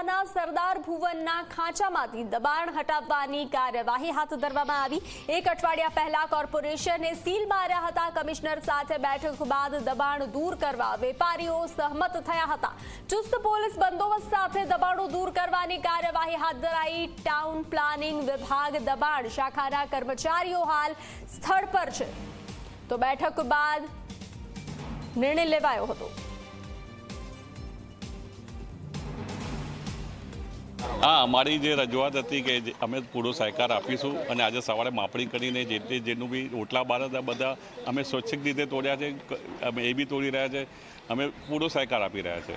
વડોદરાના સરદાર ભુવનના ખાંચામાંથી દબાણ હટાવવાની કાર્યવાહી હાથ ધરવામાં આવી. એક અઠવાડિયા પહેલા કોર્પોરેશને સીલ માર્યા હતા. કમિશનર સાથે બેઠક બાદ દબાણ દૂર કરવા વેપારીઓ સહમત થયા હતા. ચુસ્ત પોલીસ બંદોબસ્ત સાથે દબાણો દૂર કરવાની કાર્યવાહી હાથ ધરાઈ ટાઉન પ્લાનિંગ વિભાગ દબાણ શાખાના કર્મચારીઓ હાલ સ્થળ પર છે. તો બેઠક બાદ નિર્ણય લેવાયો હતો. હા અમારી જે રજૂઆત હતી કે અમે પૂરો સહકાર આપીશું અને આજે સવારે માપણી કરીને જે તે જેનું બી રોટલા બાર હતા બધા અમે સ્વૈચ્છિક રીતે તોડ્યા છે અમે એ બી તોડી રહ્યા છે અમે પૂરો સહકાર આપી રહ્યા છે.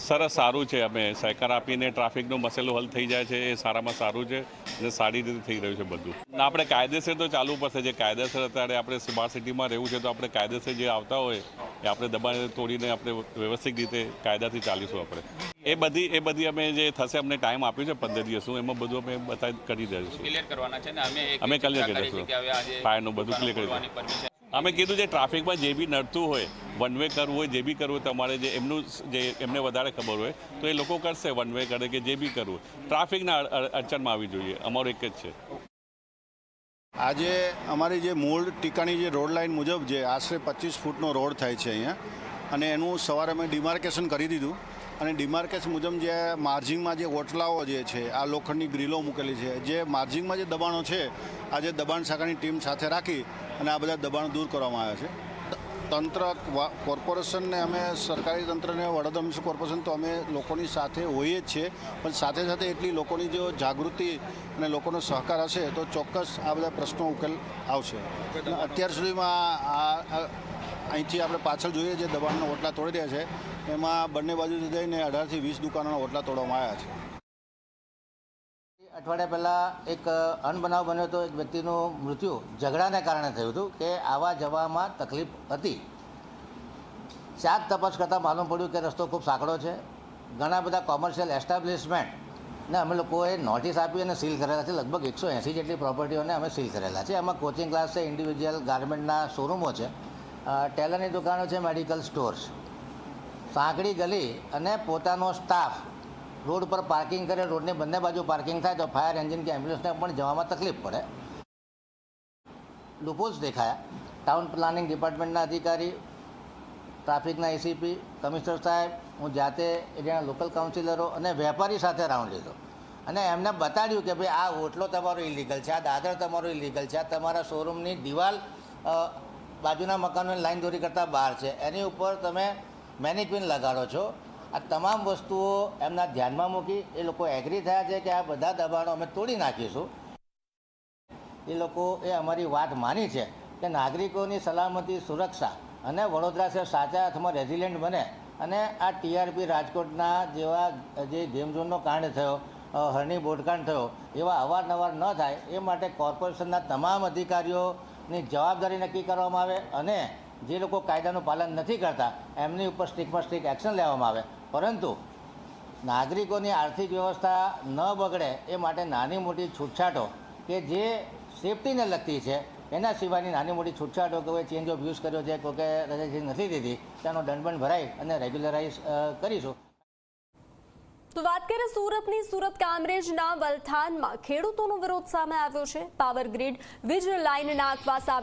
સરસ સારું છે અમે સહકાર આપીને ટ્રાફિકનો મસેલો હલ થઈ જાય છે એ સારામાં સારું છે અને સારી રીતે થઈ રહ્યું છે બધું. આપણે કાયદેસર તો ચાલવું પડશે જે કાયદેસર અત્યારે આપણે સ્માર્ટ સિટીમાં રહેવું છે તો આપણે કાયદેસર જે આવતા હોય એ આપણે દબાણ તોડીને આપણે વ્યવસ્થિત રીતે કાયદાથી ચાલીશું આપણે. એ બધી એ બધી અમે જે થશે અમને ટાઈમ આપ્યું છે પંદર દિવસનું એમાં બધું અમે બતાવી કરી દઈશું. ક્લિયર કરવાના છે ને? અમે અમે clear કરી દઈશું છે ફાયરનું બધું ક્લિયર કરી દઈશું અમે કીધું જે ટ્રાફિકમાં જે બી નડતું હોય વન વે કરવું હોય જે બી કરવું હોય તમારે જે એમનું જે એમને વધારે ખબર હોય તો એ લોકો કરશે વન વે કરે કે જે બી કરવું ટ્રાફિકના અડ- અડ- અડચણમાં આવી જોઈએ. અમારું એક જ છે. આજે અમારી જે મૂળ ટીકાની જે રોડ લાઇન મુજબ જે આશરે પચીસ ફૂટનો રોડ થાય છે અહીંયા, અને એનું સવારે અમે ડિમાર્કેશન કરી દીધું. અને ડિમાર્કેશન મુજબ જે માર્જિંગમાં જે ઓટલાઓ જે છે, આ લોખંડની ગ્રીલો મૂકેલી છે, જે માર્જિંગમાં જે દબાણો છે, આજે દબાણ શાખાની ટીમ સાથે રાખી અને આ બધા દબાણો દૂર કરવામાં આવ્યા છે. તંત્ર કોર્પોરેશનને અમે, સરકારી તંત્રને, વડોદરા મ્યુનિસિપલ કોર્પોરેશન તો અમે લોકોની સાથે હોઈએ જ છીએ. પણ સાથે સાથે એટલી લોકોની જો જાગૃતિ અને લોકોનો સહકાર હશે તો ચોક્કસ આ બધા પ્રશ્નો ઉકેલ આવશે. અત્યાર સુધીમાં આ, અહીંથી આપણે પાછળ જોઈએ જે દબાણના ઓટલા તોડી રહ્યા છે, એમાં બંને બાજુથી જઈને અઢારથી વીસ દુકાનોના ઓટલા તોડવામાં આવ્યા છે. અઠવાડિયા પહેલાં એક અનબનાવ બન્યો હતો. એક વ્યક્તિનું મૃત્યુ ઝઘડાને કારણે થયું હતું કે આવા જવામાં તકલીફ હતી. શાક તપાસ કરતાં માલુમ પડ્યું કે રસ્તો ખૂબ સાંકડો છે. ઘણા બધા કોમર્શિયલ એસ્ટાબ્લિશમેન્ટ ને અમે લોકોએ નોટિસ આપી અને સીલ કરેલા છે. લગભગ એકસો એંસી જેટલી પ્રોપર્ટીઓને અમે સીલ કરેલા છે. એમાં કોચિંગ ક્લાસ છે, ઇન્ડિવિજ્યુઅલ ગાર્મેન્ટના શોરૂમો છે ટેલરની દુકાનો છે, મેડિકલ સ્ટોર્સ, સાંકડી ગલી અને પોતાનો સ્ટાફ રોડ પર પાર્કિંગ કરે રોડની બંને બાજુ પાર્કિંગ થાય તો ફાયર એન્જિન કે એમ્બ્યુલન્સને પણ જવામાં તકલીફ પડે. લુપોલ્સ દેખાયા. ટાઉન પ્લાનિંગ ડિપાર્ટમેન્ટના અધિકારી, ટ્રાફિકના એસીપી કમિશનર સાહેબ, હું જાતે એરિયાના લોકલ કાઉન્સિલરો અને વેપારી સાથે રાઉન્ડ લીધો. અને એમને બતાડ્યું કે ભાઈ, આ ઓટલો તમારો ઇલીગલ છે, આ દાદર તમારો ઇલીગલ છે, આ તમારા શોરૂમની દિવાલ બાજુના મકાનોની લાઈન દોરી કરતાં બહાર છે. એની ઉપર તમે મેનિક્વિન લગાડો છો. આ તમામ વસ્તુઓ એમના ધ્યાનમાં મૂકી એ લોકો એગ્રી થયા છે કે આ બધા દબાણો અમે તોડી નાખીશું. એ લોકો એ અમારી વાત માની છે કે નાગરિકોની સલામતી, સુરક્ષા અને વડોદરા શહેર સાચા અર્થમાં રેઝિલિયન્ટ બને અને આ ટીઆરપી રાજકોટના જેવા જે ગેમઝોનનો કાંડ થયો હરણી બોટકાંડ થયો, એવા અવારનવાર ન થાય એ માટે કોર્પોરેશનના તમામ અધિકારીઓની જવાબદારી નક્કી કરવામાં આવે અને જે લોકો કાયદાનું પાલન નથી કરતા એમની ઉપર સ્ટ્રિકમાં સ્ટ્રિક એક્શન લેવામાં આવે. પરંતુ નાગરિકોની આર્થિક વ્યવસ્થા ન બગડે એ માટે નાની મોટી છૂટછાટો કે જે સેફટીને લગતી છે, એના સિવાયની નાની મોટી છૂટછાટો કે ચેન્જ ઓફ યુઝ કર્યો છે, કોઈ રજા નથી દીધી, તેનો દંડબંધ ભરાઈ અને રેગ્યુલરાઇઝ કરીશું. તો વાત કરીએ સુરતની, સુરત કામરેજના વલથાનમાં ખેડૂતોનો વિરોધ સામે આવ્યો છે. પાવર ગ્રીડ વીજ લાઇન નાખવા સામે